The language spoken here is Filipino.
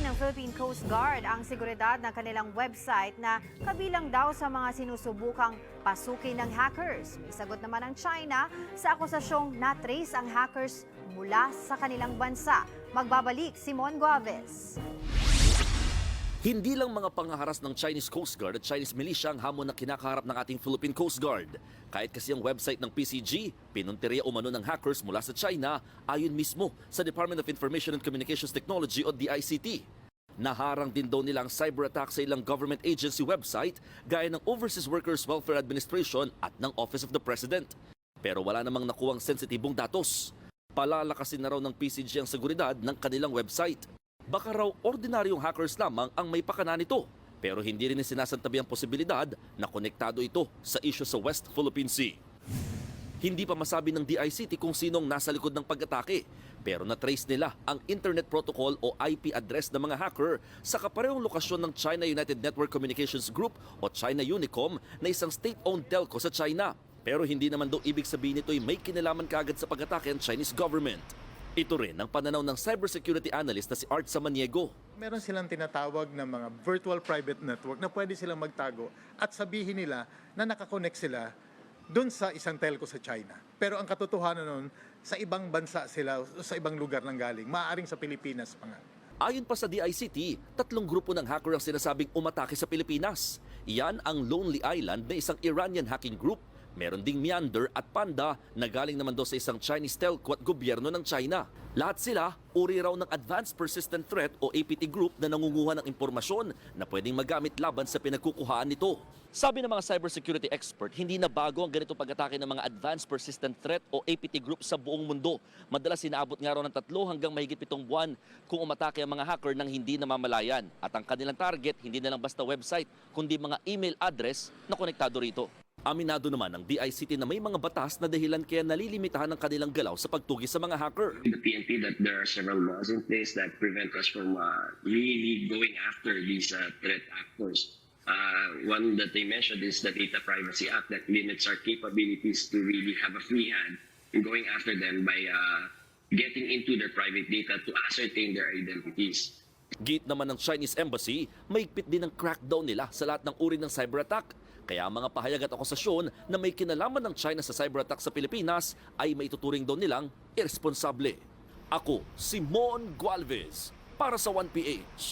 ng Philippine Coast Guard ang seguridad ng kanilang website na kabilang daw sa mga sinusubukang pasukin ng hackers. May sagot naman ang China sa akusasyong na-trace ang hackers mula sa kanilang bansa. Magbabalik Simon Guaves. Hindi lang mga pangaharas ng Chinese Coast Guard at Chinese militia ang hamon na kinakaharap ng ating Philippine Coast Guard. Kahit kasi ang website ng PCG, pinunteriya umano ng hackers mula sa China ayon mismo sa Department of Information and Communications Technology o DICT. Naharang din daw nila ang cyber attack sa ilang government agency website gaya ng Overseas Workers Welfare Administration at ng Office of the President. Pero wala namang nakuwang sensitibong datos. Palalakasin na raw ng PCG ang seguridad ng kanilang website. Baka raw ordinaryong hackers lamang ang may pakana nito. Pero hindi rin sinasantabi ang posibilidad na konektado ito sa isyu sa West Philippine Sea. Hindi pa masabi ng DICT kung sinong nasa likod ng pag-atake. Pero na-trace nila ang Internet Protocol o IP address ng mga hacker sa kaparehong lokasyon ng China United Network Communications Group o China Unicom na isang state-owned telco sa China. Pero hindi naman daw ibig sabihin nito'y may kinalaman kaagad sa pag-atake ang Chinese government. Ito rin ang pananaw ng cybersecurity analyst na si Art Samaniego. meron silang tinatawag na mga virtual private network na pwede silang magtago at sabihin nila na nakakonect sila doon sa isang telco sa China. Pero ang katotohanan nun, sa ibang bansa sila, sa ibang lugar nang galing, maaaring sa Pilipinas pa nga. Ayon pa sa DICT, tatlong grupo ng hacker ang sinasabing umatake sa Pilipinas. Iyan ang Lonely Island na isang Iranian hacking group. Meron ding Meander at Panda na galing naman daw sa isang Chinese telco at gobyerno ng China. Lahat sila uri raw ng Advanced Persistent Threat o APT group na nangunguha ng impormasyon na pwedeng magamit laban sa pinagkukuhaan nito. Sabi ng mga cybersecurity expert, hindi na bago ang ganitong pag-atake ng mga Advanced Persistent Threat o APT group sa buong mundo. Madalas sinaabot nga raw ng tatlo hanggang mahigit pitong buwan kung umatake ang mga hacker nang hindi namamalayan. At ang kanilang target, hindi na lang basta website, kundi mga email address na konektado rito. Aminado naman ng DICT na may mga batas na dahilan kaya nalilimitahan ang kanilang galaw sa pagtugi sa mga hacker. the PNP that there are several laws in place that prevent us from uh, really going after these uh, threat actors. Uh, one that they mentioned is the Data Privacy Act that limits our capabilities to really have a free hand in going after them by uh, getting into their private data to ascertain their identities. Gate naman ng Chinese Embassy, mahigpit din ang crackdown nila sa lahat ng uri ng cyber attack. Kaya ang mga pahayag at akusasyon na may kinalaman ng China sa cyber attack sa Pilipinas ay maituturing daw nilang irresponsable. Ako, si Mon Gualvez, para sa 1PH.